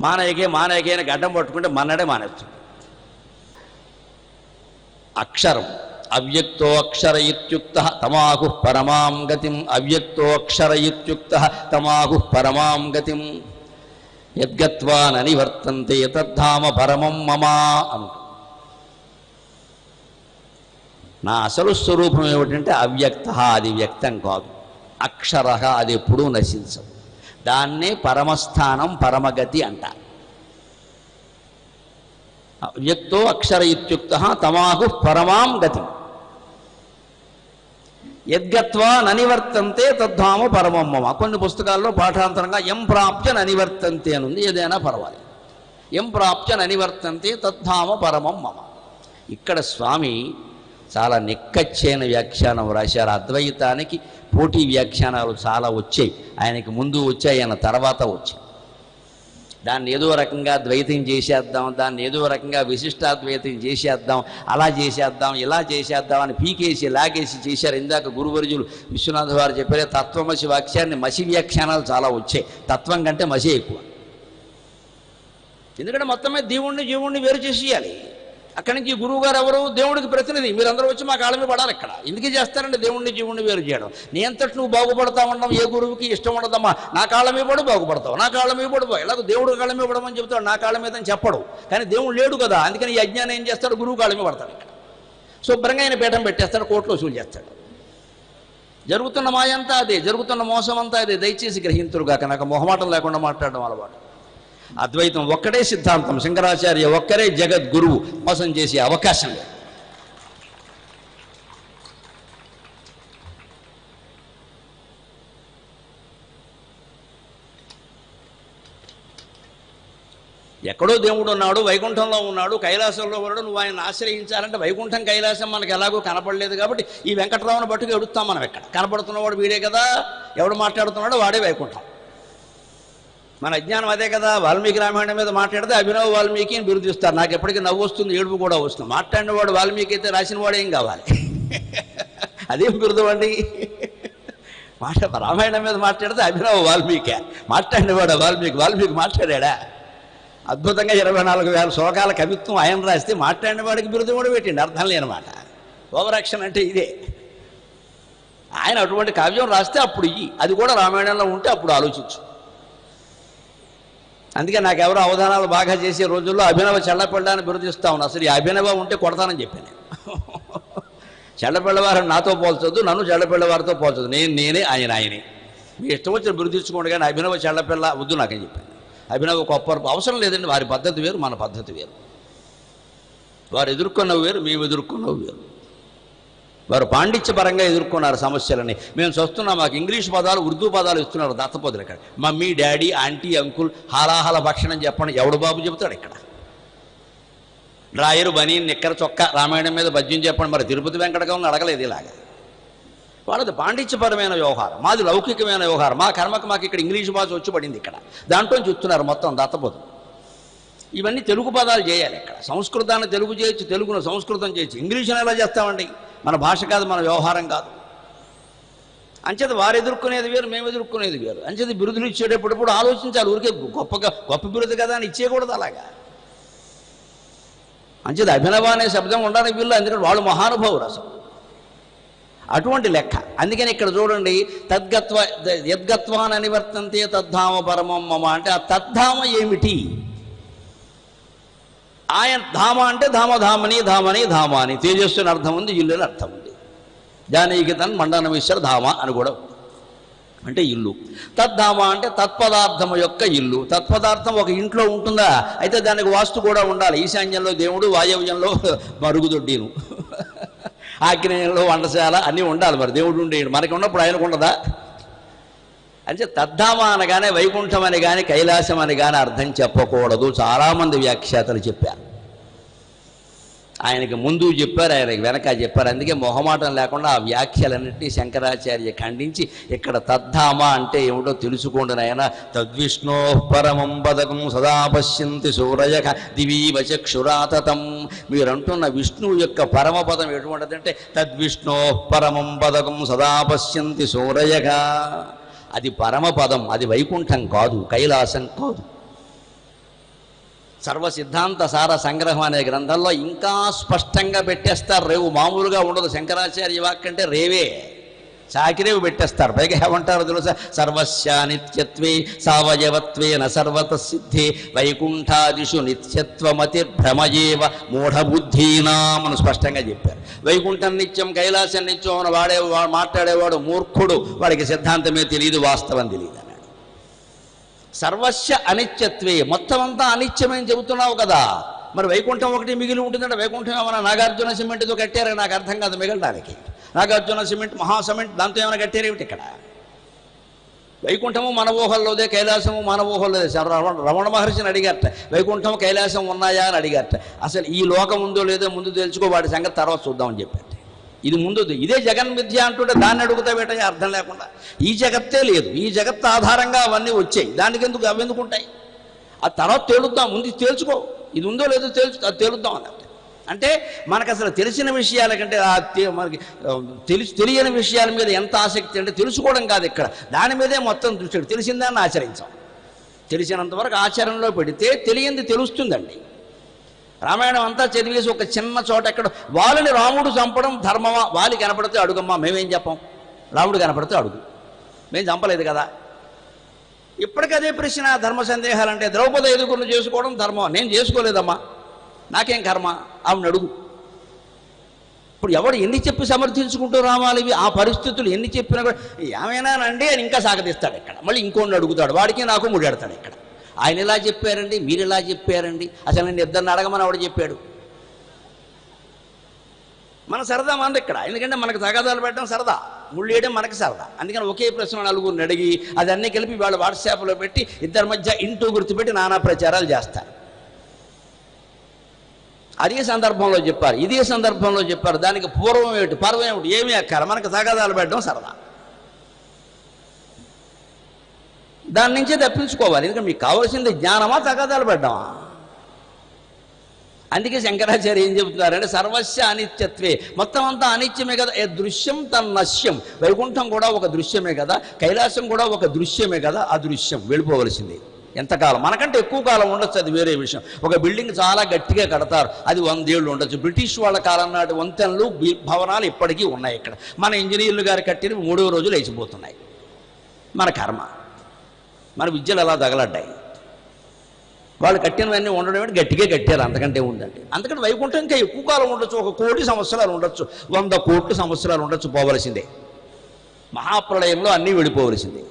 మానయకే మానయకే అని గడ్డం పట్టుకుంటే మన్నడే మానేస్తుంది అక్షరం. అవ్యక్తో అక్షర ఇత్యుక్త తమాహు పరమాం గతిం. అవ్యక్తో అక్షర ఇత్యుక్త తమాహు పరమాం గతిం. యద్గత్వా ననివర్తంతే తద్ధామ పరమం మమా అను నా అసలు స్వరూపం ఏమిటంటే అవ్యక్త అది వ్యక్తం కాదు. అక్షర అది ఎప్పుడూ నశించదు. దాన్నే పరమస్థానం పరమగతి అంటారు వ్యక్తో అక్షర ఇత్యుక్త తమాహు పరమాం గతి. యద్గత్వా ననివర్తంతే తద్ధామ పరమమ్మమ కొన్ని పుస్తకాల్లో పాఠాంతరంగా ఎం ప్రాప్య ననివర్తంతే అనుంది ఏదైనా పర్వాలేదు. ఎం ప్రాప్య ననివర్తంతే తద్ధామ పరమం మమ. ఇక్కడ స్వామి చాలా నిక్కచ్చైన వ్యాఖ్యానం రాశారు. అద్వైతానికి పోటీ వ్యాఖ్యానాలు చాలా వచ్చాయి. ఆయనకి ముందు వచ్చాయి ఆయన తర్వాత వచ్చాయి. దాన్ని ఏదో రకంగా ద్వైతం చేసేద్దాం దాన్ని ఏదో రకంగా విశిష్టాద్వైతం చేసేద్దాం అలా చేసేద్దాం ఇలా చేసేద్దాం అని పీకేసి లాగేసి చేశారు. ఇందాక గురువర్జులు విశ్వనాథ్ వారు చెప్పారే తత్వమసి వాక్యాన్ని మసి వ్యాఖ్యానాలు చాలా వచ్చాయి. తత్వం కంటే మసి ఎక్కువ. ఎందుకంటే మొత్తమే దేవుణ్ణి జీవుణ్ణి వేరు చేసేయాలి. అక్కడి నుంచి గురువు గారు ఎవరు దేవుడికి ప్రతినిధి. మీరందరూ వచ్చి మా కాళ్ళ మీద పడాలి ఇక్కడ. ఎందుకే చేస్తారండి దేవుడిని జీవుడిని వేరు చేయడం. నీ అంతటి నువ్వు బాగుపడతా ఉండడం ఏ గురువుకి ఇష్టం ఉండదమ్మా? నా కాళ్ళ మీద పడు బాగుపడతావు. నా కాళ్ళ మీద పడు ఎలాగో దేవుడు కాళ్ళ మీద పడమని చెప్తాడు నా కాళ్ళ మీద అని చెప్పడు. కానీ దేవుడు లేడు కదా. అందుకని ఈ అజ్ఞానం ఏం చేస్తాడు? గురువు కాళ్ళ మీద పడతాడు ఇక్కడ. శుభ్రంగా ఆయన పీఠం పెట్టేస్తాడు కోర్టులో వసూలు చేస్తాడు. జరుగుతున్న మాయంతా అదే జరుగుతున్న మోసం అంతా అదే. దయచేసి గ్రహింతురుగాక. నాకు మొహమాటం లేకుండా మాట్లాడడం అలవాటు. అద్వైతం ఒక్కడే సిద్ధాంతం. శంకరాచార్య ఒక్కరే జగద్గురువు మోసం చేసే అవకాశం లేదు. ఎక్కడో దేవుడు ఉన్నాడు వైకుంఠంలో ఉన్నాడు కైలాసంలో ఉన్నాడు నువ్వు ఆయన ఆశ్రయించాలంటే వైకుంఠం కైలాసం మనకు ఎలాగో కనపడలేదు కాబట్టి ఈ వెంకట్రావుని బట్టుకు ఎడుతాం మనం ఎక్కడ కనపడుతున్నవాడు వీడే కదా ఎవడు మాట్లాడుతున్నాడో వాడే వైకుంఠం. మన అజ్ఞానం అదే కదా వాల్మీకి రామాయణం మీద మాట్లాడితే అభినవ వాల్మీకి అని బిరుదిస్తారు నాకు ఎప్పటికీ నవ్వు వస్తుంది ఏడుపు కూడా వస్తుంది. మాట్లాడిన వాడు వాల్మీకి అయితే రాసిన వాడు ఏం కావాలి? అదేం బిరుదు అండి? మాట రామాయణం మీద మాట్లాడితే అభినవ వాల్మీకి. మాట్లాడినవాడు వాల్మీకి వాల్మీకి మాట్లాడా అద్భుతంగా ఇరవై నాలుగు వేల శ్లోకాల కవిత్వం ఆయన రాస్తే మాట్లాడిన వాడికి బిరుదు కూడా పెట్టిండి. అర్థం లేనమాట ఓవరాక్షన్ అంటే ఇదే. ఆయన అటువంటి కావ్యం రాస్తే అప్పుడు ఇయ్యి. అది కూడా రామాయణంలో ఉంటే అప్పుడు ఆలోచించు. అందుకే నాకు ఎవరో అవధానాలు బాగా చేసే రోజుల్లో అభినవ చెల్లపిల్లని బిరుదిస్తా ఉన్నా. అసలు ఈ అభినవ ఉంటే కొడతానని చెప్పాను చెల్లపిల్లవారు నాతో పోల్చొద్దు నన్ను చెల్లపిల్లవారితో పోల్చొద్దు. నేను నేనే ఆయన ఆయనే. మీ ఇష్టం వచ్చిన బిరుదించుకోండి కానీ అభినవ చెల్లపిల్ల వద్దు నాకని చెప్పాను అభినవ గొప్ప అవసరం లేదండి. వారి పద్ధతి వేరు మన పద్ధతి వేరు. వారు ఎదుర్కొన్నవి వేరు మేము ఎదుర్కొన్నవి వేరు. వారు పాండిత్యపరంగా ఎదుర్కొన్నారు సమస్యలని. మేము చూస్తున్నాం మాకు ఇంగ్లీష్ పదాలు ఉర్దూ పదాలు ఇస్తున్నారు దత్తపోతులు ఇక్కడ. మమ్మీ డాడీ ఆంటీ అంకుల్ హాలాహల భక్షణం చెప్పండి. ఎవడు బాబు చెబుతాడు ఇక్కడ? డ్రాయరు బనీ నిక్కర చొక్క రామాయణం మీద పద్యం చెప్పండి. మరి తిరుపతి వెంకటకం అడగలేదు ఇలాగా. వాళ్ళది పాండిత్యపరమైన వ్యవహారం మాది లౌకికమైన వ్యవహారం. మా కర్మకు మాకు ఇక్కడ ఇంగ్లీష్ భాష వచ్చి పడింది ఇక్కడ. దాంట్లో చూస్తున్నారు మొత్తం దత్తపోతులు ఇవన్నీ తెలుగు పదాలు చేయాలి ఇక్కడ. సంస్కృతాన్ని తెలుగు చేయొచ్చు తెలుగును సంస్కృతం చేయొచ్చు. ఇంగ్లీష్ని ఎలా చేస్తామండి? మన భాష కాదు మన వ్యవహారం కాదు. అంచేది వారు ఎదుర్కొనేది వేరు మేము ఎదుర్కొనేది వేరు. అంచేది బిరుదులు ఇచ్చేటప్పుడు ఆలోచించాలి ఊరికే గొప్పగా గొప్ప బిరుదు కదా అని ఇచ్చేయకూడదు అలాగా. అంచేది అభినవ అనే శబ్దం ఉండడానికి వీళ్ళు ఎందుకంటే వాళ్ళు మహానుభావులు అసలు. అటువంటి లెక్క. అందుకని ఇక్కడ చూడండి తద్గత్వ యద్గత్వాన్ అనివర్తంతే తద్ధామ పరమం మమ అంటే ఆ తద్ధామ ఏమిటి? ఆయన ధామ అంటే ధామధామని ధామని ధామని. తేజస్సు అని అర్థం ఉంది ఇల్లు అని అర్థం ఉంది. జానకి తన్ మండనమేశ్వర ధామ అని కూడా అంటే ఇల్లు. తద్ధామ అంటే తత్పదార్థం యొక్క ఇల్లు. తత్పదార్థం ఒక ఇంట్లో ఉంటుందా? అయితే దానికి వాస్తు కూడా ఉండాలి. ఈశాన్యంలో దేవుడు వాయవ్యంలో మరుగుదొడ్డిను. ఆగ్నేయంలో వంటశాల అన్నీ ఉండాలి మరి. దేవుడు ఉండే మనకి ఉన్నప్పుడు ఆయనకు ఉండదా? అంటే తద్ధామ అనగానే వైకుంఠం అని కానీ కైలాసం అని కానీ అర్థం చెప్పకూడదు. చాలామంది వ్యాఖ్యాతలు చెప్పారు. ఆయనకి ముందు చెప్పారు ఆయనకి వెనక చెప్పారు. అందుకే మొహమాటం లేకుండా ఆ వ్యాఖ్యలన్నింటినీ శంకరాచార్య ఖండించి ఇక్కడ తద్ధామ అంటే ఏమిటో తెలుసుకోండి నాయన. తద్విష్ణో పరమం పదకం సదా పశ్యంతి సూరయ దివీవచక్షురాతతం మీరంటున్న విష్ణువు యొక్క పరమపదం ఎటువంటిదంటే తద్విష్ణో పరమం పదకం సదా పశ్యంతి సూరయగా అది పరమపదం అది వైకుంఠం కాదు కైలాసం కాదు. సర్వ సిద్ధాంత సార సంగ్రహం అనే గ్రంథంలో ఇంకా స్పష్టంగా పెట్టేస్తారు రేవు. మామూలుగా ఉండదు. శంకరాచార్య వాక్ అంటే రేవే. చాకిరేవి పెట్టేస్తారు. పైగా ఏమంటారు తెలుసా? సర్వస్య నిత్యత్వే సావయవత్వేన సర్వత సిద్ధి వైకుంఠాదిషు నిత్యత్వమతి భ్రమయేవ మూఢబుద్ధీనాం స్పష్టంగా చెప్పారు. వైకుంఠం నిత్యం కైలాసం నిత్యం అని వాడే మాట్లాడేవాడు మూర్ఖుడు వాడికి సిద్ధాంతమే తెలియదు వాస్తవం తెలియదు అన్నాడు. సర్వస్య అనిత్యత్వే మొత్తం అంతా అనిత్యమని చెబుతున్నావు కదా. మరి వైకుంఠం ఒకటి మిగిలి ఉంటుందంటే వైకుంఠం ఏమైనా నాగార్జున సిమెంట్తో కట్టారని నాకు అర్థం కాదు మిగలడానికి. నాగార్జున సిమెంట్ మహా సిమెంట్ దాంతో ఏమైనా కట్టారేమిటి ఇక్కడ? వైకుంఠము మన ఊహల్లోదే కైలాసము మన ఊహల్లోదే. రమణ మహర్షిని అడిగారట. వైకుంఠం కైలాసం ఉన్నాయా అని అడిగారట. అసలు ఈ లోకం ఉందో లేదో ముందు తెలుసుకో వాడి సంగతి తర్వాత చూద్దామని చెప్పారు ఇది ముందు ఇదే జగన్ విద్య అంటుంటే దాన్ని అడుగుతా బేట అర్థం లేకుండా. ఈ జగత్తే లేదు. ఈ జగత్ ఆధారంగా అవన్నీ వచ్చాయి. దానికి ఎందుకు అవి ఎందుకు ఉంటాయి? ఆ తర్వాత తేలుద్దాం. ముందు తేల్చుకో. ఇది ఉందో లేదో తెలుసు అది తేలుద్దాం అన్నట్టు అంటే మనకు అసలు తెలిసిన విషయాల కంటే ఆ మనకి తెలిసి తెలియని విషయాల మీద ఎంత ఆసక్తి అంటే తెలుసుకోవడం కాదు ఇక్కడ. దాని మీదే మొత్తం దృష్టి. తెలిసిన ఆచరించాం. తెలిసినంతవరకు ఆచరణలో పెడితే తెలియంది తెలుస్తుందండి. రామాయణం అంతా చదివేసి ఒక చిన్న చోట ఎక్కడ వాళ్ళని రాముడు చంపడం ధర్మమా? వాళ్ళు కనపడితే అడుగమ్మా మేమేం చెప్పాం? రాముడు కనపడితే అడుగు. మేము చంపలేదు కదా? ఇప్పటికదే ప్రశ్న ధర్మ సందేహాలు అంటే ద్రౌపది ఎదుగురు చేసుకోవడం ధర్మం నేను చేసుకోలేదమ్మా. నాకేం కర్మ? ఆమె అడుగు. ఇప్పుడు ఎవడు ఎన్ని చెప్పి సమర్థించుకుంటూ రావాలి? ఇవి? ఆ పరిస్థితులు ఎన్ని చెప్పినా కూడా ఏమైనానండి అని ఇంకా సాగతిస్తాడు ఇక్కడ. మళ్ళీ ఇంకోటి అడుగుతాడు. వాడికి నాకు ముడాడతాడు ఇక్కడ. ఆయన ఇలా చెప్పారండి మీరు ఇలా చెప్పారండి. అసలు నేను ఇద్దరిని అడగమని ఆవిడ చెప్పాడు? మన సరదా మంది ఇక్కడ. ఎందుకంటే మనకు తగాదాలు పెట్టడం సరదా. ముళ్ళు వేయడం మనకి సరదా. అందుకని ఒకే ప్రశ్న నలుగురిని అడిగి అది అన్నీ కలిపి వాళ్ళు వాట్సాప్లో పెట్టి ఇద్దరి మధ్య ఇంటూ గుర్తుపెట్టి నానా ప్రచారాలు చేస్తారు. అదే సందర్భంలో చెప్పారు ఇదే సందర్భంలో చెప్పారు. దానికి పూర్వం ఏమిటి పర్వం ఏమిటి ఏమీ అక్కర మనకు తగాదాలు పెట్టడం సరదా. దాని నుంచే తప్పించుకోవాలి. ఎందుకంటే మీకు కావాల్సింది జ్ఞానమా తగాదాలు పెట్టడమా? అందుకే శంకరాచార్య ఏం చెబుతున్నారంటే సర్వస్య అనిత్యత్వే. మొత్తం అంతా అనిత్యమే కదా. ఏ దృశ్యం తన్నశ్యం వైకుంఠం కూడా ఒక దృశ్యమే కదా. కైలాసం కూడా ఒక దృశ్యమే కదా. ఆ దృశ్యం వెళ్ళిపోవలసింది. ఎంతకాలం? మనకంటే ఎక్కువ కాలం ఉండొచ్చు అది వేరే విషయం. ఒక బిల్డింగ్ చాలా గట్టిగా కడతారు. అది వందేళ్ళు ఉండొచ్చు. బ్రిటిష్ వాళ్ళ కాలం నాటి వంతెనలు భవనాలు ఇప్పటికీ ఉన్నాయి ఇక్కడ. మన ఇంజనీర్లు గారు కట్టినవి మూడో రోజులు లేచిపోతున్నాయి మన కర్మ. మన విద్యలు అలా తగలడ్డాయి? వాళ్ళు కట్టినవన్నీ ఉండడం గట్టిగా కట్టారు అంతకంటే ఉందండి. అందుకని వైకుంఠం ఇంకా ఎక్కువ కాలం ఉండొచ్చు ఒక కోటి సంవత్సరాలు ఉండొచ్చు వంద కోట్ల సంవత్సరాలు ఉండొచ్చు పోవలసిందే. మహాప్రళయంలో అన్నీ వెళ్ళిపోవలసిందే